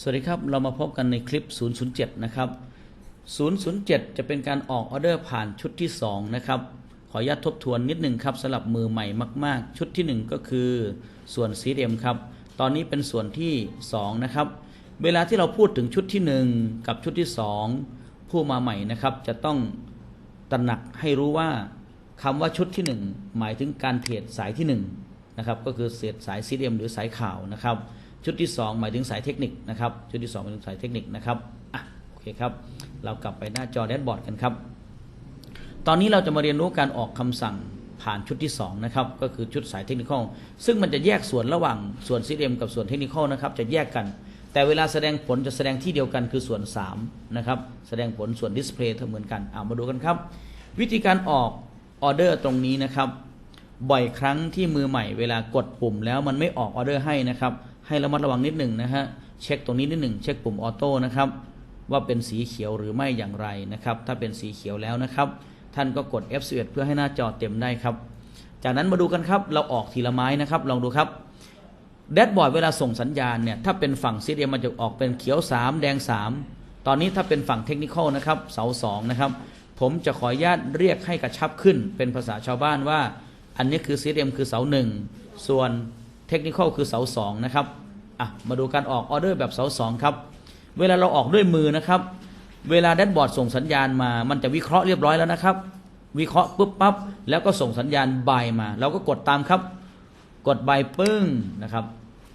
สวัสดีครับ เรามาพบกันในคลิป 007 นะครับ 007 จะเป็นการออกออเดอร์ผ่านชุดที่ 2 นะครับ ขออนุญาตทบทวนนิดหนึ่งครับสำหรับมือใหม่มาก ๆ ชุดที่ 1 ก็คือส่วน CDM ครับ ตอนนี้เป็นส่วนที่ 2 นะครับ เวลาที่เราพูดถึงชุดที่ 1 กับชุดที่ 2 ผู้มาใหม่นะครับ จะต้องตระหนักให้รู้ว่าคำว่าชุดที่ 1 หมายถึงการเทรดสายที่1นะครับ ก็คือเศษสาย CDM หรือสายข่าวนะครับ ชุดที่ 2 หมายถึงสายเทคนิคนะครับ ชุดที่2หมายถึงสายเทคนิคนะครับอะโอเคครับ เรากลับไปหน้าจอแดชบอร์ดกันครับ ตอนนี้เราจะมาเรียนรู้การออกคำสั่งผ่านชุดที่2นะครับก็คือชุดสายเทคนิคซึ่งมันจะแยกส่วนระหว่างส่วน CDM กับส่วนเทคนิคนะครับจะแยกกัน แต่เวลาแสดงผลจะแสดงที่เดียวกันคือส่วน3นะครับแสดงผลส่วนดิสเพลย์เหมือนกันเอามาดูกันครับ วิธีการออกออเดอร์ตรงนี้นะครับ บ่อยครั้งที่มือใหม่เวลากดปุ่มแล้วมันไม่ออกออเดอร์ให้นะครับ ให้ระมัดระวังนิดหนึ่งนะฮะเช็คตรงนี้นิดหนึ่งเช็คปุ่มออโต้นะครับว่าเป็นสีเขียวหรือไม่อย่างไรนะครับถ้าเป็นสีเขียวแล้วนะครับท่านก็กด F11 เพื่อให้หน้าจอเต็มได้ครับ จากนั้นมาดูกันครับ เราออกทีละไม้นะครับ ลองดูครับแดชบอร์ดเวลาส่งสัญญาณเนี่ย ถ้าเป็นฝั่ง CDM มันจะออกเป็นเขียว 3 แดง 3 ตอนนี้ถ้าเป็นฝั่งเทคนิคนะครับ เสา 2 นะครับ ผมจะขออนุญาตเรียกให้กระชับขึ้น เป็นภาษาชาวบ้านว่า อันนี้คือ CDM คือเสา 1 ส่วน เทคนิคคือเสา2นะครับอะมาดูการออกออเดอร์แบบเสา2ครับ เวลาเราออกด้วยมือนะครับ เวลาแดชบอร์ดส่งสัญญาณมา มันจะวิเคราะห์เรียบร้อยแล้วนะครับ วิเคราะห์ปุ๊บปั๊บแล้วก็ส่งสัญญาณบายมา เราก็กดตามครับ กดบายปึ้งนะครับ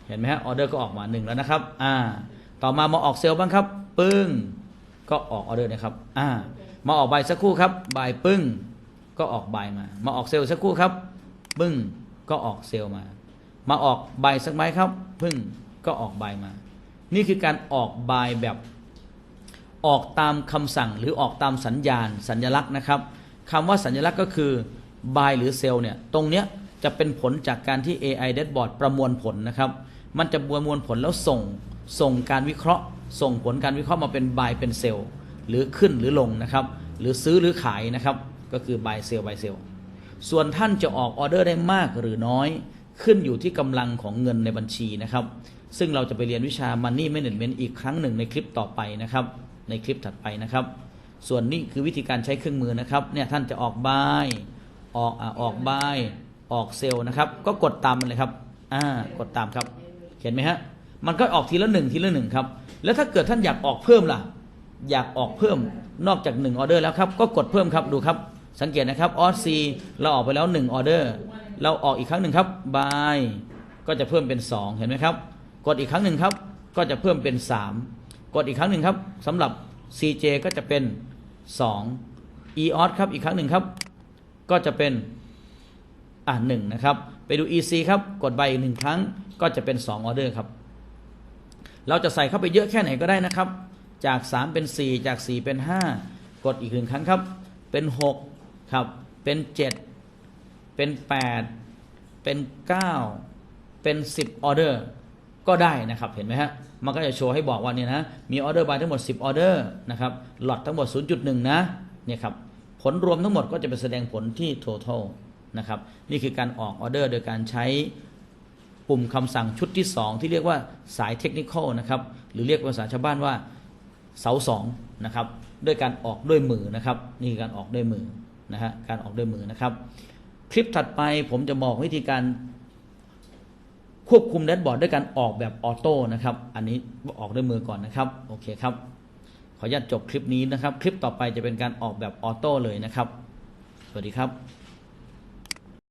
เห็นไหมฮะออเดอร์ก็ออกมาหนึ่งแล้วนะครับ อ่า ต่อมามาออกเซลล์บ้างครับ ปึ้ง ก็ออกออเดอร์นะครับ อ่า มาออกบายสักครู่ครับบายปึ้ง ก็ออกบายมา มาออกเซลล์สักครู่ครับ ปึ้ง ก็ออกเซลล์มา มาออกใบสักไม้ครับปึ้งก็ออกใบมา นี่คือการออกใบแบบออกตามคำสั่งหรือออกตามสัญญาณ สัญลักษณ์นะครับคำว่าสัญลักษณ์ก็คือ buy หรือ sell เนี่ยตรงเนี้ยจะเป็นผลจากการที่ AI dashboard ประมวลผลนะครับ มันจะประมวลผลแล้วส่งส่งการวิเคราะห์ ส่งผลการวิเคราะห์มาเป็น buy เป็น sell หรือขึ้นหรือลงนะครับ หรือซื้อหรือขายนะครับ ก็คือ buy sell buy sell ส่วนท่านจะออกออเดอร์ได้มากหรือน้อย ขึ้นอยู่ที่กำลังของเงินในบัญชีนะครับ ซึ่งเราจะไปเรียนวิชา Money Management อีกครั้งหนึ่งในคลิปต่อไปนะครับ ในคลิปถัดไปนะครับ ส่วนนี้คือวิธีการใช้เครื่องมือนะครับเนี่ยท่านจะออกบายออกอ่าออกบายออกเซลล์นะครับ ก็กดตามมันเลยครับอ่ากดตามครับ เห็นไหมฮะมันก็ออกทีละหนึ่งทีละหนึ่งครับ แล้วถ้าเกิดท่านอยากออกเพิ่มล่ะ อยากออกเพิ่มนอกจาก1ออเดอร์แล้วครับ ก็กดเพิ่มครับดูครับ สังเกตนะครับออซีเราออกไปแล้ว1ออเดอร์ เราออกอีกครั้งหนึ่งครับบายก็จะเพิ่มเป็น 2 เห็นไหมครับ กดอีกครั้งหนึ่งครับ ก็จะเพิ่มเป็น 3 กดอีกครั้งหนึ่งครับสำหรับ CJ ก็จะเป็น 2 EOS ครับอีกครั้งหนึ่งครับ ก็จะเป็นอ่าหนึ่งนะครับ ไปดู EC ครับ กดใบอีกหนึ่งครั้ง ก็จะเป็น 2 ออเดอร์ครับ เราจะใส่เข้าไปเยอะแค่ไหนก็ได้นะครับ จาก 3 เป็น 4 จาก 4 เป็น 5 กดอีกหนึ่งครั้งครับ เป็น 6 ครับ เป็น 7 เป็น 8 เป็น 9 เป็น 10ออเดอร์ก็ได้นะครับเห็นไหมฮะมันก็จะโชว์ให้บอกว่าเนี่ยนะมีออเดอร์บายทั้งหมด 10ออเดอร์นะครับหลอตทั้งหมด 0.1 นะเนี่ยครับผลรวมทั้งหมดก็จะไปแสดงผลที่ total นะครับนี่คือการออกออเดอร์โดยการใช้ปุ่มคำสั่งชุดที่ 2 ที่เรียกว่าสายเทคนิคอลนะครับหรือเรียกภาษาชาวบ้านว่าเสาสองนะครับด้วยการออกด้วยมือนะครับนี่คือการออกด้วยมือนะฮะการออกด้วยมือนะครับ คลิปถัดไปผมจะบอกวิธีการควบคุมแดชบอร์ดด้วยการออกแบบออโต้นะครับ อันนี้ออกด้วยมือก่อนนะครับ โอเคครับ ขออนุญาตจบคลิปนี้นะครับ คลิปต่อไปจะเป็นการออกแบบออโต้เลยนะครับ สวัสดีครับ